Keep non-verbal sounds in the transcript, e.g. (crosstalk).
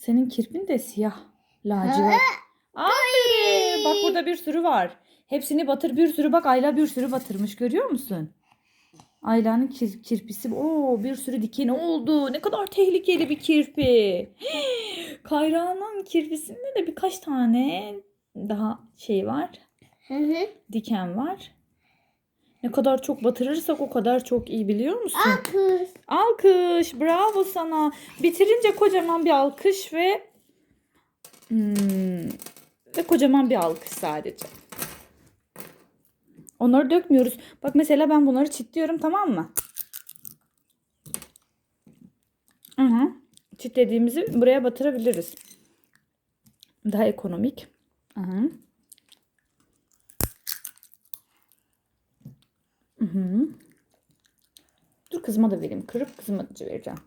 Senin kirpin de siyah lacivert. Aferin. Bak burada bir sürü var. Hepsini batır bir sürü bak Ayla bir sürü batırmış görüyor musun? Ayla'nın kir- kirpisi. Oo bir sürü dikeni oldu. Ne kadar tehlikeli bir kirpi. (gasps) Kayra'nın kirpisinde de birkaç tane daha şey var. Hı hı. Diken var. Ne kadar çok batırırsak o kadar çok iyi biliyor musun? Kız. Alkış. Bravo sana. Bitirince kocaman bir alkış ve hmm, ve kocaman bir alkış sadece. Onları dökmüyoruz. Bak mesela ben bunları çitliyorum tamam mı? Hı hı. Çitlediğimizi buraya batırabiliriz. Daha ekonomik. Hı. Hı hı. Dur kızıma da vereyim. Kırıp kızıma da vereceğim.